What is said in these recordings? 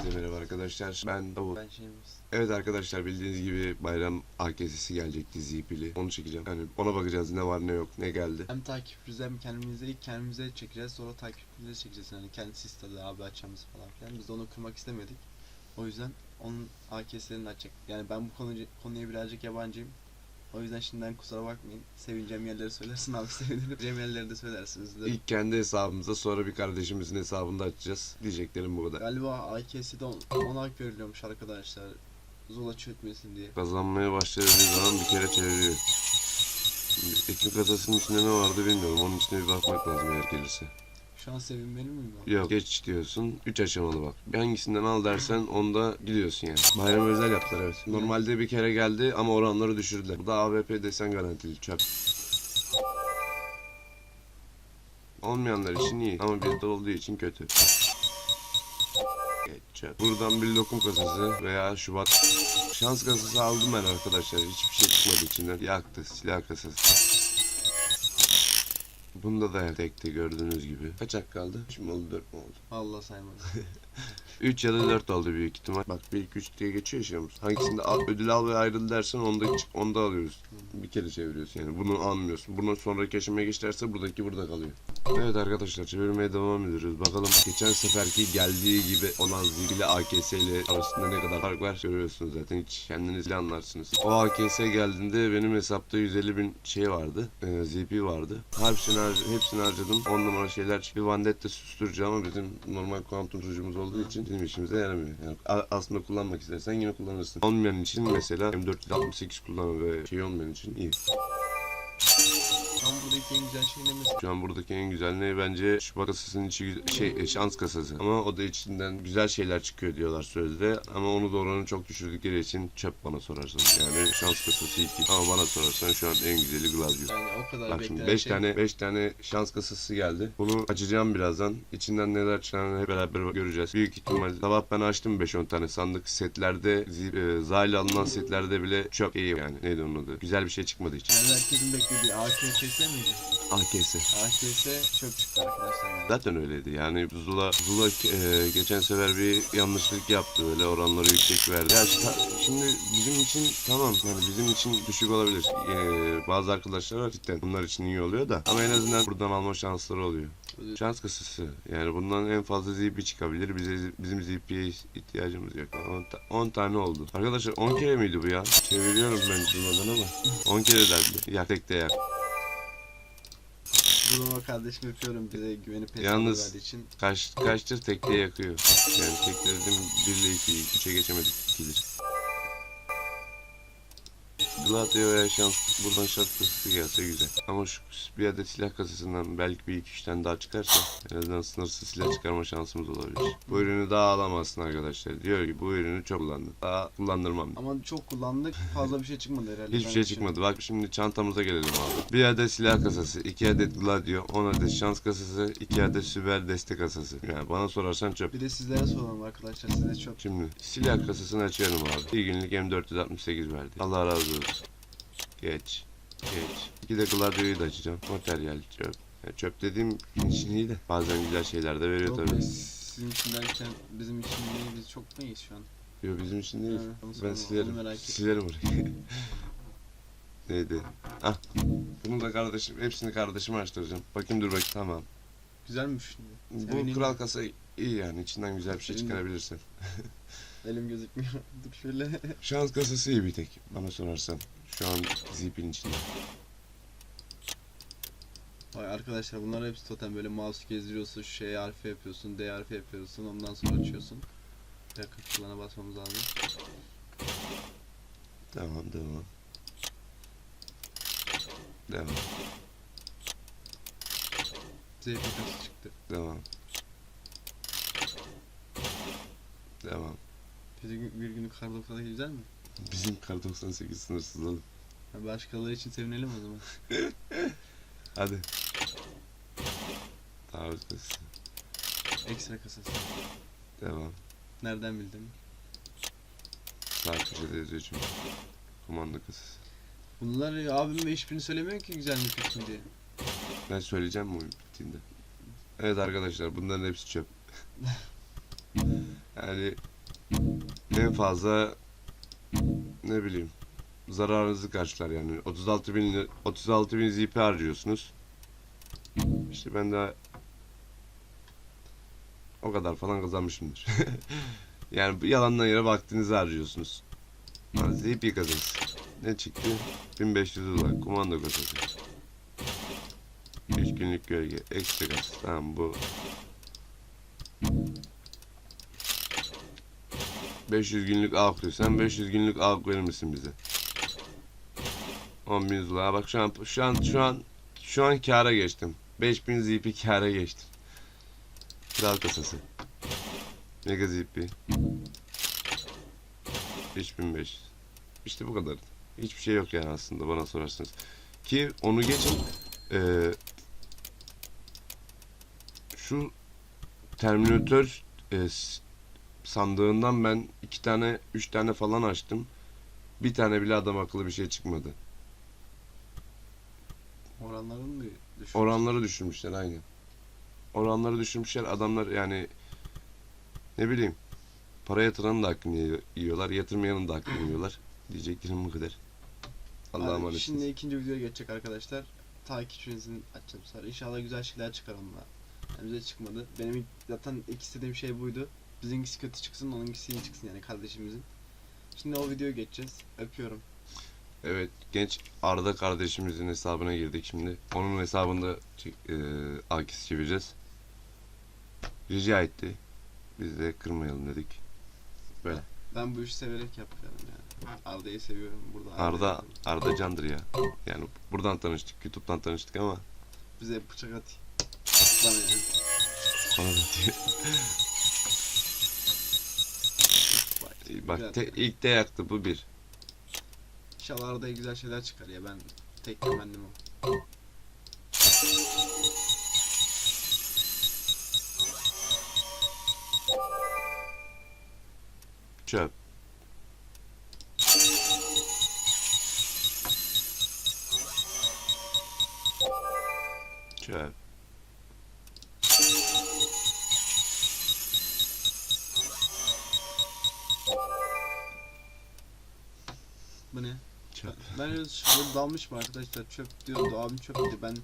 Herkese Merhaba arkadaşlar. Ben Davut. Ben şeyimiz. Evet arkadaşlar bildiğiniz gibi bayram AKS'si gelecekti Zipili. Onu çekeceğim. Yani ona bakacağız ne var ne yok ne geldi. Hem takipçimize hem kendimize ilk kendimize çekeceğiz sonra takipçimize çekeceğiz. Yani kendisi istedi abi açacağımız falan filan. Biz de onu kırmak istemedik. O yüzden onun AKS'lerini açacak. Yani ben bu konu, konuya birazcık yabancıyım. O yüzden şimdiden kusura bakmayın. Sevineceğim yerleri söylersin abi sevinirim. Seveceğim yerleri de söylersiniz. De. İlk kendi hesabımıza sonra bir kardeşimizin hesabında açacağız. Diyeceklerim bu kadar. Galiba AKS'de 10 hak veriliyormuş arkadaşlar. Zula çökmesin diye. Kazanmaya başladığı zaman bir kere çeviriyor. Ekim kasasının içinde ne vardı bilmiyorum. Onun içine bir bakmak lazım eğer gelirse. Şu an sevinmeli miyim ben? Yok geç diyorsun. 3 aşamalı bak. Hangisinden al dersen onda gidiyorsun yani. Bayram özel yaptılar evet. Normalde bir kere geldi ama oranları düşürdüler. Bu da AWP desen garantili çöp. Olmayanlar için iyi ama bizde olduğu için kötü. Geç çöp. Buradan bir lokum kasası veya Şubat şans kasası aldım ben arkadaşlar. Hiçbir şey çıkmadı içinden. Yaktı silah kasası. Bunda da tekte gördüğünüz gibi. Kaç hak kaldı? Şimdi oldu 4 mü oldu? Allah saymadım. 3 ya da 4 oldu büyük ihtimal. Bak 1 2 3 diye geçiyor işimiz. Hangisinde al, ödül al ve ayrıl dersen onda onda alıyoruz. Bir kere çeviriyorsun yani. Bunu almıyorsun. Bunun sonraki aşamaya geç derse buradaki burada kalıyor. Evet arkadaşlar çevirmeye devam ediyoruz. Bakalım geçen seferki geldiği gibi olan zibili AKS ile arasında ne kadar fark var görüyorsunuz zaten. Hiç kendiniz bile anlarsınız. O AKS geldiğinde benim hesapta 150 bin şey vardı. E, ZP vardı. Hepsini, har- hepsini harcadım. 10 numara şeyler. Bir Vandetta susturucu ama bizim normal kuantum turucumuz olduğu için bizim işimize yaramıyor. Yani aslında kullanmak istersen yine kullanırsın. Olmayan için mesela M468 kullanan ve şey olmayan için iyi. Tam buradaki en güzel şey ne mesela? Şu an buradaki en güzel ne bence Şubat kasasının içi güzel- şey e, şans kasası. Ama o da içinden güzel şeyler çıkıyor diyorlar sözde. Ama onu da oranı çok düşürdükleri için çöp bana sorarsan. Yani şans kasası 2. Ama bana sorarsan şu an en güzeli Gladio. Yani o kadar Bak şimdi beklenen 5 şey. tane 5 tane şans kasası geldi. Bunu açacağım birazdan. İçinden neler çıkacağını hep beraber göreceğiz. Büyük ihtimal sabah ben açtım 5-10 tane sandık setlerde e, alınan setlerde bile çok iyi yani. Neydi onun adı? Güzel bir şey çıkmadı hiç. Yani herkesin beklediği AKS miydi? AKS. AKS çok çıktı arkadaşlar yani. Zaten öyleydi. Yani Zula Zula e, geçen sefer bir yanlışlık yaptı öyle oranları yüksek verdi. Ya şi- şimdi bizim için tamam yani bizim için düşük olabilir. E, bazı arkadaşlar var cidden bunlar için iyi oluyor da ama en azından buradan alma şansları oluyor. Şans kasası. Yani bundan en fazla ZP çıkabilir. Bize bizim ZP'ye ihtiyacımız yok. 10 tane oldu. Arkadaşlar 10 kere miydi bu ya? Çeviriyorum ben Zula'dan ama 10 kere derdi. Ya tek Duruma kardeşim öpüyorum bize güvenip hesabı Yalnız- verdiği için. Kaç, kaçtır tekte yakıyor. Yani tekte dedim 1 ile 2, 3'e geçemedik 2'dir. Gladio'ya veya şans buradan şans kasası gelse güzel. Ama şu bir adet silah kasasından belki bir iki üç tane daha çıkarsa en azından sınırsız silah çıkarma şansımız olabilir. Bu ürünü daha alamazsın arkadaşlar. Diyor ki bu ürünü çok kullandım. Daha kullandırmam. Ama çok kullandık fazla bir şey çıkmadı herhalde. Hiçbir şey çıkmadı. Bak şimdi çantamıza gelelim abi. Bir adet silah kasası, iki adet Gladio, 10 adet şans kasası, iki adet süper destek kasası. Yani bana sorarsan çöp. Bir de sizlere soralım arkadaşlar size çok. Şimdi silah kasasını açıyorum abi. Bir günlük M468 verdi. Allah razı olsun. Geç. Geç. İki de Gladio'yu da açacağım. Materyal çöp. Yani çöp dediğim için iyi de bazen güzel şeyler de veriyor Yok tabii. be, sizin için derken bizim için niye biz çok neyiz şu an? Yok bizim için değil. Onu ben sorma, silerim. Silerim orayı. Neydi? Ah. Bunu da kardeşim, hepsini kardeşime açtıracağım. Bakayım dur bakayım. Tamam. Güzelmiş şimdi. Bu Sevineyim. kral kasa iyi yani. içinden güzel bir şey Sevindim. çıkarabilirsin. Elim gözükmüyor. Dur şöyle. Şans kasası iyi bir tek. Bana sorarsan. Şu an zipin içinde. Vay arkadaşlar bunlar hepsi totem böyle mouse gezdiriyorsun, şey harfi yapıyorsun, D harfi yapıyorsun, ondan sonra açıyorsun. Bir dakika kulağına basmamız lazım. Tamam devam. Devam. Kası çıktı. Devam. Devam. Gün, bir günlük kar 98 güzel mi? Bizim kar 98 sınırsız oğlum. Ha, başkaları için sevinelim o zaman. Hadi. Taarruz kasası. Ekstra kasası. Devam. Nereden bildin? Sağ köşede yazıyor çünkü. Komando kasası. Bunlar ya, abim ve hiçbirini söylemiyor ki güzel mi kötü mü diye. Ben söyleyeceğim oyun bittiğinde? Evet arkadaşlar bunların hepsi çöp. Yani en fazla ne bileyim zararınızı karşılar yani 36 bin li- 36 bin ZP harcıyorsunuz. İşte ben de o kadar falan kazanmışımdır. yani yalandan yere vaktinizi harcıyorsunuz. Yani ZP kazanız. Ne çıktı? 1500 dolar. Komando kasası. 3 günlük gölge. Ekstra kas. Tamam bu 500 günlük AWP diyor. Sen 500 günlük AWP verir misin bize? 10 bin dolar. Bak şu an şu an şu an şu an kâra geçtim. 5000 ZP kâra geçtim. Kral kasası. Mega ZP. 3500. İşte bu kadar. Hiçbir şey yok yani aslında bana sorarsanız. Ki onu geçin. eee, şu Terminator e, sandığından ben iki tane, üç tane falan açtım. Bir tane bile adam akıllı bir şey çıkmadı. Oranları mı düşmüş? Oranları düşürmüşler aynen. Oranları düşürmüşler. Adamlar yani ne bileyim para yatıranın da hakkını yiyor- yiyorlar. Yatırmayanın da hakkını yiyorlar. Diyeceklerim bu kadar. Allah'a emanet Şimdi ikinci videoya geçecek arkadaşlar. Takipçinizin açacağım sonra. İnşallah güzel şeyler çıkar onunla. Yani bize çıkmadı. Benim zaten ilk istediğim şey buydu. Bizimkisi kötü çıksın, onunkisi iyi çıksın yani kardeşimizin. Şimdi o videoya geçeceğiz. Öpüyorum. Evet genç Arda kardeşimizin hesabına girdik şimdi. Onun hesabında e, akis çevireceğiz. Rica etti. Biz de kırmayalım dedik. Ben bu işi severek yapıyorum yani. Arda'yı seviyorum. Burada Arda Arda'yı Arda candır ya. Yani buradan tanıştık, YouTube'dan tanıştık ama bize bıçak at. Bana yani. bana da diyor. Bak, te, ilk de yaktı bu bir. İnşallah Arda'ya güzel şeyler çıkar ya. Ben tek temennim o. Çöp. Çöp. Bu ne? Çöp. Ben öyle şöyle dalmışım arkadaşlar. Çöp diyordu. Abim çöp dedi. Ben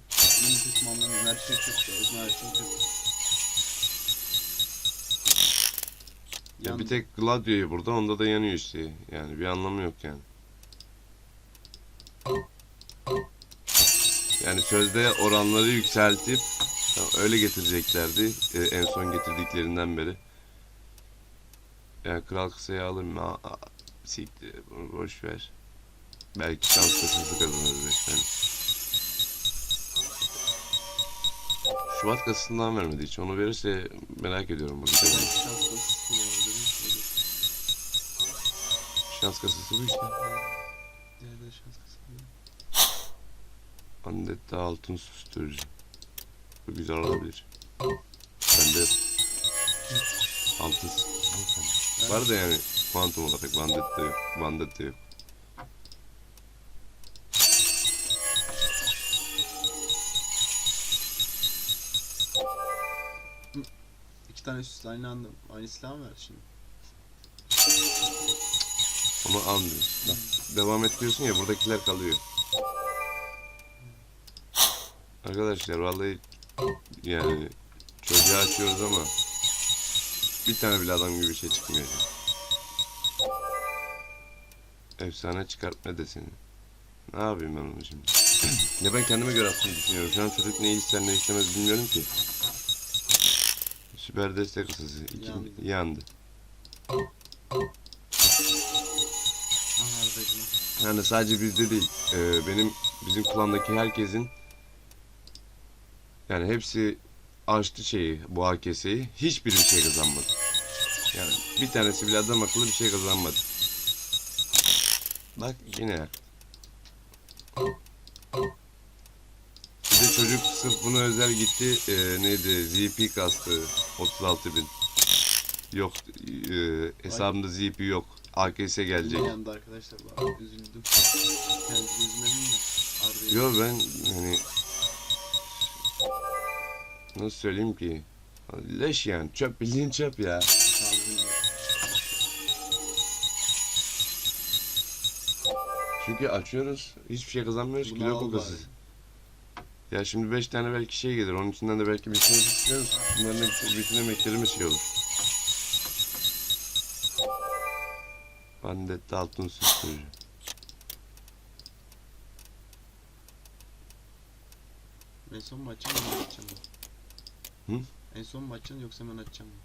iyi kötü anlamıyorum. Her şey çöp zaman her şey çöp. Ya Yan- bir tek Gladio'yu burada onda da yanıyor işte. Yani bir anlamı yok yani. Yani sözde oranları yükseltip öyle getireceklerdi e, en son getirdiklerinden beri. Yani kral kısayı alır mı? Siktir bunu boş ver. Belki şans kasası kazanırız resmen. Şubat kasasından vermedi hiç. Onu verirse merak ediyorum bu gidemem. Şans kasası bu işte. Nerede şans basısı? Andette altın susturucu. Bu güzel olabilir. Bende altın susturucu var da yani kuantum olarak Bandette yok. Bandette yok. Tane üst aynı anda aynı silah mı şimdi? Onu almıyorsun. Bak, devam et diyorsun ya buradakiler kalıyor. Arkadaşlar vallahi yani çocuğa açıyoruz ama bir tane bile adam gibi bir şey çıkmıyor. Efsane çıkartma deseni. Ne yapayım ben onu şimdi? ya ben kendime göre aslında düşünüyorum. Şu an çocuk ne ister ne istemez bilmiyorum ki. Süper destek ısısı. İki, Yandı. yandı. Yani sadece bizde değil. Ee, benim bizim klandaki herkesin yani hepsi açtı şeyi bu AKS'yi. Hiçbiri bir şey kazanmadı. Yani bir tanesi bile adam akıllı bir şey kazanmadı. Bak yine işte çocuk sırf buna özel gitti. E, neydi? ZP kastı. 36 bin. Yok. E, hesabımda ZP yok. AKS gelecek. Yandı arkadaşlar. Üzüldüm. Kendi gözüme mi? Yok ben hani nasıl söyleyeyim ki? Leş yani. Çöp bildiğin çöp ya. Çünkü açıyoruz. Hiçbir şey kazanmıyoruz. Kilo kokasız. Ya şimdi 5 tane belki şey gelir. Onun içinden de belki bir şey çıkarız. Bunların hepsi bütün emeklerimiz şey olur. Bandette altın susturucu. En son mu açacağım hemen açacağım mı? Hı? En son mu açacaksın yoksa hemen açacağım mı?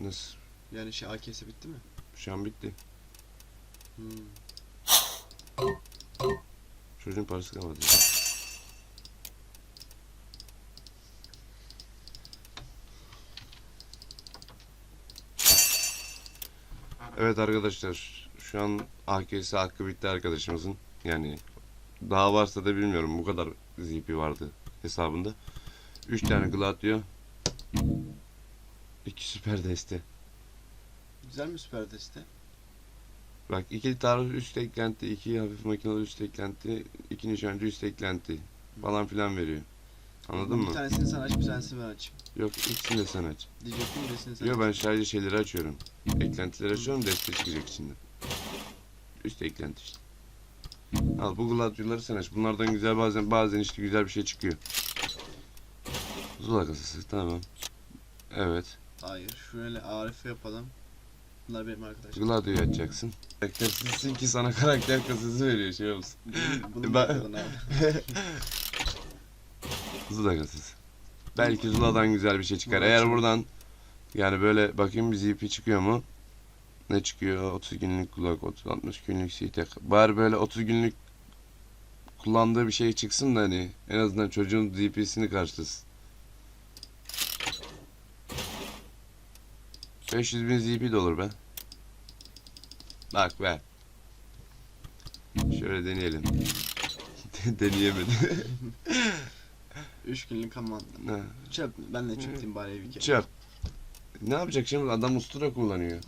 Nasıl? Yani şey AKS bitti mi? Şu an bitti. Hmm. Çocuğun parası kalmadı. Evet arkadaşlar şu an AKS hakkı bitti arkadaşımızın. Yani daha varsa da bilmiyorum bu kadar ZP vardı hesabında. 3 tane Gladio 2 süper deste. Güzel mi süper deste? Bak iki tarih üst eklenti, iki hafif makinalı üst eklenti, iki nişancı üst eklenti falan filan veriyor. Anladın Bir mı? tanesini sen aç bir tanesini ben açayım. Yok ikisini de sen aç. Diyecektim birisini sen Yok aç. ben sadece şeyleri açıyorum. Eklentileri açıyorum deste çıkacak içinden. Üst eklenti işte. Al bu gladyoları sen aç. Bunlardan güzel bazen bazen işte güzel bir şey çıkıyor. Zula kasası tamam. Evet. Hayır. Şöyle Arif'e yapalım. Bunlar benim arkadaşım. Gladyo'yu açacaksın. Karaktersizsin ki sana karakter kasası veriyor şey olsun. Bunu Ben- ben... yapalım abi. Zula kasası. Belki Zula'dan güzel bir şey çıkar. Eğer buradan yani böyle bakayım bir ZP çıkıyor mu? Ne çıkıyor? 30 günlük kulak, 30 60 günlük CTK. Bari böyle 30 günlük kullandığı bir şey çıksın da hani en azından çocuğun ZP'sini karşılasın. 500 bin ZP de olur be. Bak be. Şöyle deneyelim. Deneyemedim. 3 günlük aman. Ha. Çöp. Ben de çöpteyim bari bir kere. Çöp. Ne yapacak şimdi? Adam ustura kullanıyor.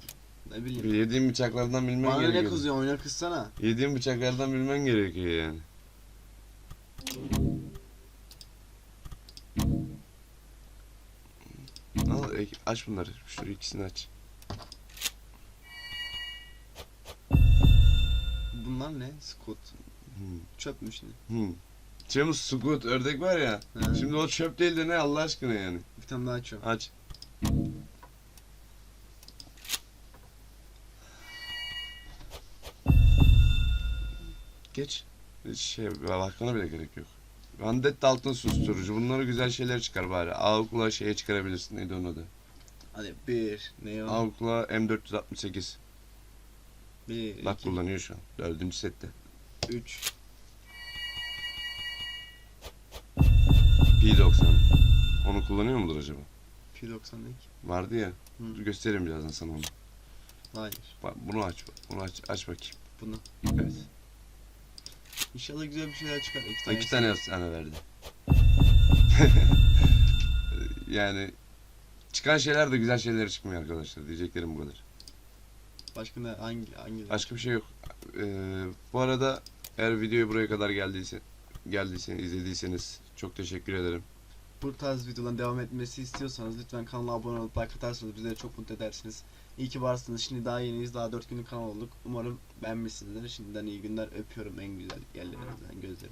Ne bileyim. Yediğin bıçaklardan bilmen Bana ne gerekiyor. kızıyorsun oyna kızsana. Yediğin bıçaklardan bilmen gerekiyor yani. Al ek- aç bunları. Şu ikisini aç. Bunlar ne? Scoot. Hmm. Çöpmüş ne? Hmm. Çemus sukut ördek var ya. Ha. Şimdi o çöp değil de ne Allah aşkına yani. Bir tane daha açıyorum. Aç. Geç. Hiç şey bakmana bile gerek yok. Vandetta altın susturucu. Bunları güzel şeyler çıkar bari. Avukla şeye çıkarabilirsin. Neydi onun adı? Hadi bir. Ne o? Avukla M468. Bir, Bak iki, kullanıyor şu an. Dördüncü sette. üç. P90. Onu kullanıyor mudur acaba? P90 ne ki? Vardı ya. Hı. Göstereyim birazdan sana onu. Hayır. Bak bunu aç. Bunu aç, aç bakayım. Bunu. Evet. İnşallah güzel bir şeyler çıkar. İki tane. İki tane sana verdi. yani çıkan şeyler de güzel şeyler çıkmıyor arkadaşlar. Diyeceklerim bu kadar. Başka ne? Hangi? Hangi? Başka bir şey yok. Ee, bu arada eğer videoyu buraya kadar geldiyse geldiyseniz, izlediyseniz çok teşekkür ederim. Bu tarz videoların devam etmesi istiyorsanız lütfen kanala abone olup like atarsanız bizleri çok mutlu edersiniz. İyi ki varsınız. Şimdi daha yeniyiz. Daha 4 günlük kanal olduk. Umarım beğenmişsinizdir. Şimdiden iyi günler. Öpüyorum en güzel yerlerinizden, gözlerinizden.